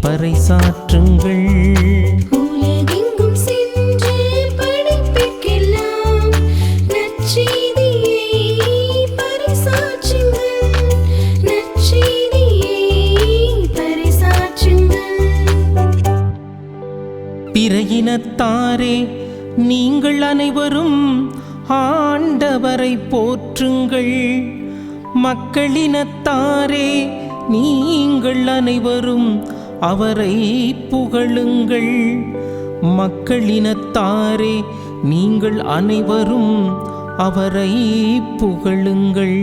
பறைசாற்றுங்கள். பிற இனத்தாரே நீங்கள் அனைவரும் ஆண்டவரை போற்றுங்கள். மக்களினத்தாரே நீங்கள் அனைவரும் அவரை புகழுங்கள். மக்களினத்தாரே நீங்கள் அனைவரும் அவரை புகழுங்கள்.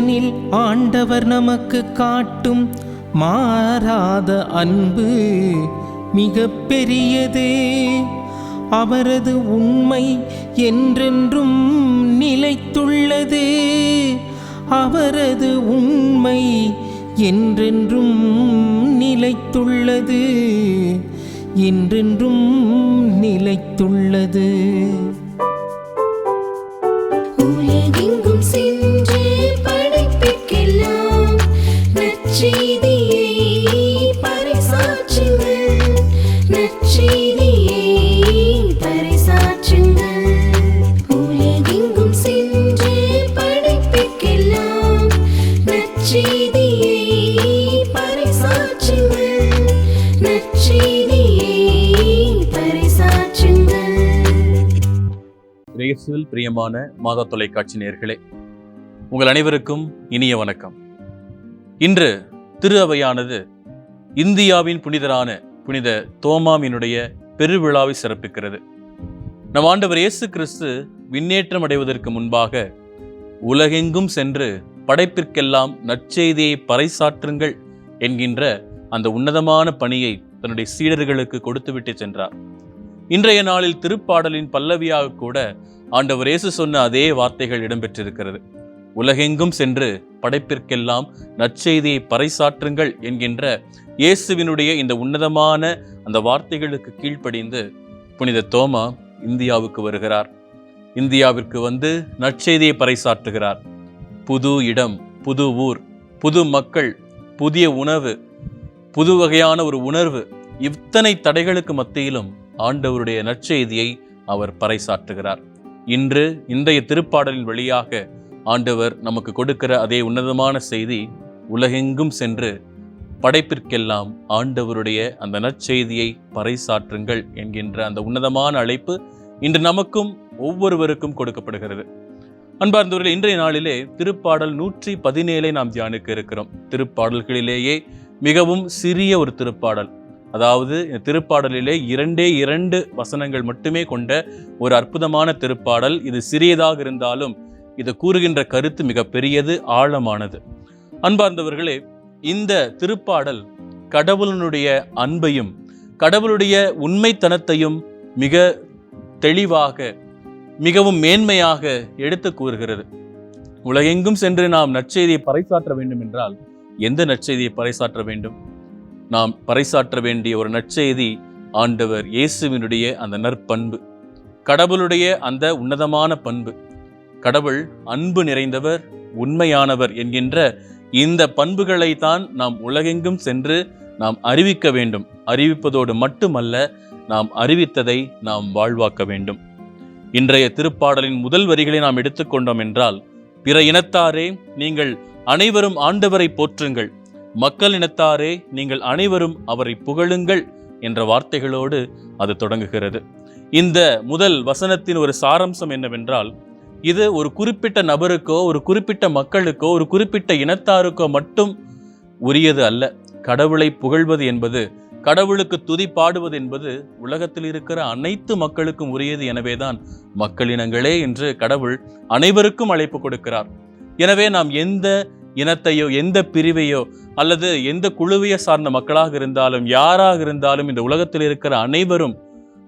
ஏனெனில் ஆண்டவர் நமக்கு காட்டும் மாறாத அன்பு மிக பெரியதே. அவரது உண்மை என்றென்றும் நிலைத்துள்ளது. அவரது உண்மை என்றென்றும் நிலைத்துள்ளது. என்றென்றும் நிலைத்துள்ளது. நற்செய்தியை பறைசாற்றுங்கள். நற்செய்தியை பறைசாற்றுங்கள். உலகெங்கும் சென்று நற்செய்தியை பறைசாற்றுங்கள். நற்செய்தியை பறைசாற்றுங்கள். பிரியமான மாதா தொலைக்காட்சி நேர்களே உங்கள் அனைவருக்கும் இனிய வணக்கம் இன்று திரு அவையானது இந்தியாவின் புனிதரான புனித தோமாமினுடைய பெருவிழாவை சிறப்பிக்கிறது. நம் ஆண்டவர் இயேசு கிறிஸ்து விண்ணேற்றம் அடைவதற்கு முன்பாக உலகெங்கும் சென்று படைப்பிற்கெல்லாம் நற்செய்தியை பறைசாற்றுங்கள் என்கின்ற அந்த உன்னதமான பணியை தன்னுடைய சீடர்களுக்கு கொடுத்துவிட்டு சென்றார். இன்றைய நாளில் திருப்பாடலின் பல்லவியாக கூட ஆண்டவர் இயேசு சொன்ன அதே வார்த்தைகள் இடம்பெற்றிருக்கிறது. உலகெங்கும் சென்று படைப்பிற்கெல்லாம் நற்செய்தியை பறைசாற்றுங்கள் என்கின்ற இயேசுவினுடைய இந்த உன்னதமான அந்த வார்த்தைகளுக்கு கீழ்ப்படிந்து புனித தோமா இந்தியாவுக்கு வருகிறார். இந்தியாவிற்கு வந்து நற்செய்தியை பறைசாற்றுகிறார். புது இடம் புது ஊர் புது மக்கள் புதிய உணவு புது வகையான ஒரு உணர்வு இத்தனை தடைகளுக்கு மத்தியிலும் ஆண்டவருடைய நற்செய்தியை அவர் பறைசாற்றுகிறார். இன்று இன்றைய திருப்பாடலின் வழியாக ஆண்டவர் நமக்கு கொடுக்கிற அதே உன்னதமான செய்தி உலகெங்கும் சென்று படைப்பிற்கெல்லாம் ஆண்டவருடைய அந்த நற்செய்தியை பறைசாற்றுங்கள் என்கின்ற அந்த உன்னதமான அழைப்பு இன்று நமக்கும் ஒவ்வொருவருக்கும் கொடுக்கப்படுகிறது. அன்பார்ந்தவர்கள் இன்றைய நாளிலே திருப்பாடல் நூற்றி பதினேழை நாம் தியானிக்க இருக்கிறோம். திருப்பாடல்களிலேயே மிகவும் சிறிய ஒரு திருப்பாடல். அதாவது திருப்பாடலிலே இரண்டே இரண்டு வசனங்கள் மட்டுமே கொண்ட ஒரு அற்புதமான திருப்பாடல். இது சிறியதாக இருந்தாலும் இது கூறுகின்ற கருத்து மிக பெரியது ஆழமானது. அன்பார்ந்தவர்களே இந்த திருப்பாடல் கடவுளனுடைய அன்பையும் கடவுளுடைய உண்மைத்தனத்தையும் மிக தெளிவாக மிகவும் மேன்மையாக எடுத்து கூறுகிறது. உலகெங்கும் சென்று நாம் நற்செய்தியை பறைசாற்ற வேண்டும் என்றால் எந்த நற்செய்தியை பறைசாற்ற வேண்டும்? நாம் பறைசாற்ற வேண்டிய ஒரு நற்செய்தி ஆண்டவர் இயேசுவினுடைய அந்த நற்பண்பு. கடவுளுடைய அந்த உன்னதமான பண்பு. கடவுள் அன்பு நிறைந்தவர் உண்மையானவர் என்கின்ற இந்த பண்புகளை தான் நாம் உலகெங்கும் சென்று நாம் அறிவிக்க வேண்டும். அறிவிப்பதோடு மட்டுமல்ல நாம் அறிவித்ததை நாம் வாழ்வாக்க வேண்டும். இன்றைய திருப்பாடலின் முதல் வரிகளை நாம் எடுத்துக்கொண்டோம் என்றால் பிற இனத்தாரே நீங்கள் அனைவரும் ஆண்டவரை போற்றுங்கள். மக்கள் இனத்தாரே நீங்கள் அனைவரும் அவரை புகழுங்கள் என்ற வார்த்தைகளோடு அது தொடங்குகிறது. இந்த முதல் வசனத்தின் ஒரு சாரம்சம் என்னவென்றால் இது ஒரு குறிப்பிட்ட நபருக்கோ ஒரு குறிப்பிட்ட மக்களுக்கோ ஒரு குறிப்பிட்ட இனத்தாருக்கோ மட்டும் உரியது அல்ல. கடவுளை புகழ்வது என்பது கடவுளுக்கு துதி பாடுவது என்பது உலகத்தில் இருக்கிற அனைத்து மக்களுக்கும் உரியது எனவேதான் மக்களினங்களே என்று கடவுள் அனைவருக்கும் அழைப்பு கொடுக்கிறார். எனவே நாம் எந்த இனத்தையோ எந்த பிரிவையோ அல்லது எந்த குழுவையோ சார்ந்த மக்களாக இருந்தாலும் யாராக இருந்தாலும் இந்த உலகத்தில் இருக்கிற அனைவரும்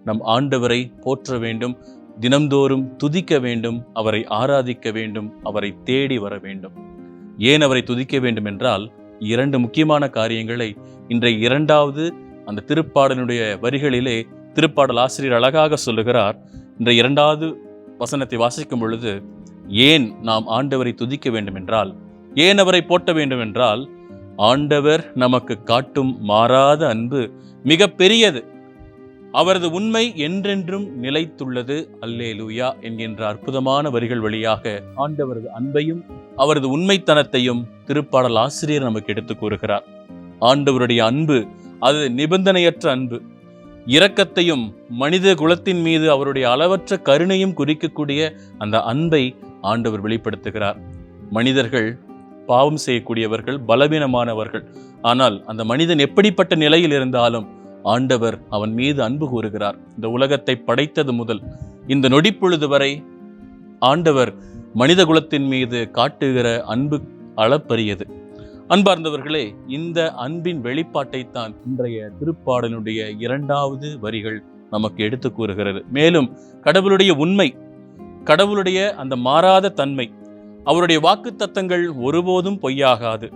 நம் ஆண்டவரை போற்ற வேண்டும். தினம்தோறும் துதிக்க வேண்டும் அவரை ஆராதிக்க வேண்டும் அவரை தேடி வர வேண்டும். ஏன் அவரை துதிக்க வேண்டும் என்றால் இரண்டு முக்கியமான காரியங்களை இன்றைய இரண்டாவது அந்த திருப்பாடலுடைய வரிகளிலே திருப்பாடல் ஆசிரியர் அழகாக சொல்லுகிறார். இன்றைய இரண்டாவது வசனத்தை வாசிக்கும் பொழுது ஏன் நாம் ஆண்டவரை துதிக்க வேண்டும் என்றால் ஏன் அவரை போட்ட வேண்டும் என்றால் ஆண்டவர் நமக்கு காட்டும் மாறாத அன்பு மிக பெரியது அவரது உண்மை என்றென்றும் நிலைத்துள்ளது. அல்லேலூயா என்கின்ற அற்புதமான வரிகள் வழியாக ஆண்டவரது அன்பையும் அவரது உண்மைத்தனத்தையும் திருப்பாடல் ஆசிரியர் நமக்கு எடுத்து கூறுகிறார். ஆண்டவருடைய அன்பு அது நிபந்தனையற்ற அன்பு. இரக்கத்தையும் மனித குலத்தின் மீது அவருடைய அளவற்ற கருணையும் குறிக்கக்கூடிய அந்த அன்பை ஆண்டவர் வெளிப்படுத்துகிறார். மனிதர்கள் பாவம் செய்யக்கூடியவர்கள் பலவீனமானவர்கள். ஆனால் அந்த மனிதன் எப்படிப்பட்ட நிலையில் இருந்தாலும் ஆண்டவர் அவன் மீது அன்பு கூறுகிறார். இந்த உலகத்தை படைத்தது முதல் இந்த நொடிப்பொழுது வரை ஆண்டவர் மனித குலத்தின் மீது காட்டுகிற அன்பு அளப்பரியது. அன்பார்ந்தவர்களே இந்த அன்பின் வெளிப்பாட்டைத்தான் இன்றைய திருப்பாடலுடைய இரண்டாவது வரிகள் நமக்கு எடுத்து கூறுகிறது. மேலும் கடவுளுடைய உண்மை கடவுளுடைய அந்த மாறாத தன்மை அவருடைய வாக்கு தத்தங்கள் ஒருபோதும் பொய்யாகாது.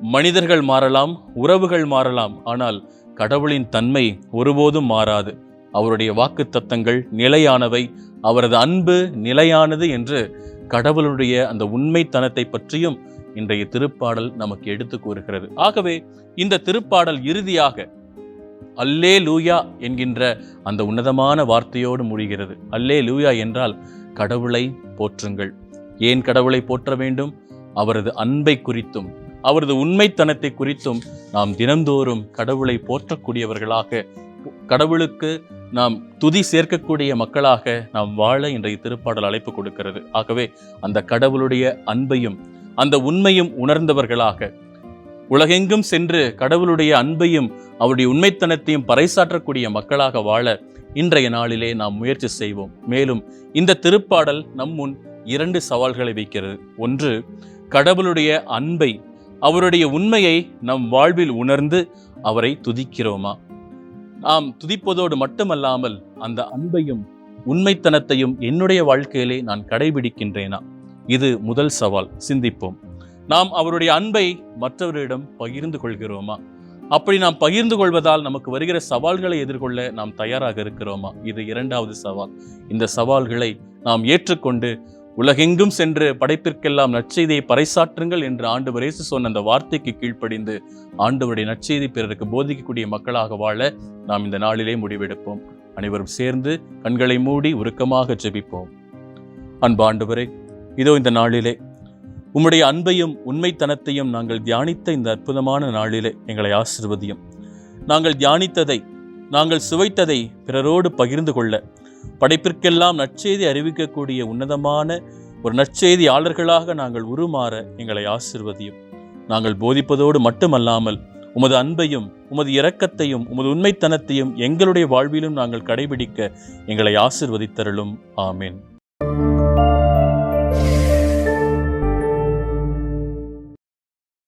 மனிதர்கள் மாறலாம் உறவுகள் மாறலாம் ஆனால் கடவுளின் தன்மை ஒருபோதும் மாறாது. அவருடைய வாக்கு தத்தங்கள் நிலையானவை. அவரது அன்பு நிலையானது என்று கடவுளுடைய அந்த உண்மைத்தனத்தை பற்றியும் இன்றைய திருப்பாடல் நமக்கு எடுத்து கூறுகிறது. ஆகவே இந்த திருப்பாடல் இறுதியாக அல்லே லூயா என்கின்ற அந்த உன்னதமான வார்த்தையோடு முடிகிறது. அல்லே லூயா என்றால் கடவுளை போற்றுங்கள். ஏன் கடவுளை போற்ற வேண்டும்? அவரது அன்பை குறித்தும் அவரது உண்மைத்தனத்தை குறித்தும் நாம் தினந்தோறும் கடவுளை போற்றக்கூடியவர்களாக கடவுளுக்கு நாம் துதி சேர்க்கக்கூடிய மக்களாக நாம் வாழ இன்றைய திருப்பாடல் அழைப்பு கொடுக்கிறது. ஆகவே அந்த கடவுளுடைய அன்பையும் அந்த உண்மையும் உணர்ந்தவர்களாக உலகெங்கும் சென்று கடவுளுடைய அன்பையும் அவருடைய உண்மைத்தனத்தையும் பறைசாற்றக்கூடிய மக்களாக வாழ இன்றைய நாளிலே நாம் முயற்சி செய்வோம். மேலும் இந்த திருப்பாடல் நம் முன் இரண்டு சவால்களை வைக்கிறது. ஒன்று கடவுளுடைய அன்பை அவருடைய உண்மையை நம் வாழ்வில் உணர்ந்து அவரை துதிக்கிறோமா? நாம் துதிப்பதோடு மட்டுமல்லாமல் அந்த அன்பையும் உண்மைத்தனத்தையும் என்னுடைய வாழ்க்கையிலே நான் கடைபிடிக்கின்றேனா? இது முதல் சவால். சிந்திப்போம். நாம் அவருடைய அன்பை மற்றவரிடம் பகிர்ந்து கொள்கிறோமா? அப்படி நாம் பகிர்ந்து கொள்வதால் நமக்கு வருகிற சவால்களை எதிர்கொள்ள நாம் தயாராக இருக்கிறோமா? இது இரண்டாவது சவால். இந்த சவால்களை நாம் ஏற்றுக்கொண்டு உலகெங்கும் சென்று படைப்பிற்கெல்லாம் நற்செய்தியை பறைசாற்றுங்கள் என்று ஆண்டவர் இயேசு சொன்ன அந்த வார்த்தைக்கு கீழ்ப்படிந்து ஆண்டவருடைய நற்செய்தி பிறருக்கு போதிக்கக்கூடிய மக்களாக வாழ நாம் இந்த நாளிலே முடிவெடுப்போம். அனைவரும் சேர்ந்து கண்களை மூடி உருக்கமாக ஜெபிப்போம். அன்பாண்டவரே இதோ இந்த நாளிலே உம்முடைய அன்பையும் உண்மைத்தனத்தையும் நாங்கள் தியானித்த இந்த அற்புதமான நாளிலே எங்களை ஆசிர்வதியும். நாங்கள் தியானித்ததை நாங்கள் சுவைத்ததை பிறரோடு பகிர்ந்து கொள்ள படைப்பிற்கெல்லாம் நற்செய்தி அறிவிக்கக்கூடிய உன்னதமான ஒரு நற்செய்தியாளர்களாக நாங்கள் உருமாற எங்களை ஆசிர்வதியும். நாங்கள் போதிப்பதோடு மட்டுமல்லாமல் உமது அன்பையும் உமது இரக்கத்தையும் உமது உண்மைத்தனத்தையும் எங்களுடைய வாழ்விலும் நாங்கள் கடைபிடிக்க எங்களை ஆசிர்வதித்தருளும். ஆமேன்.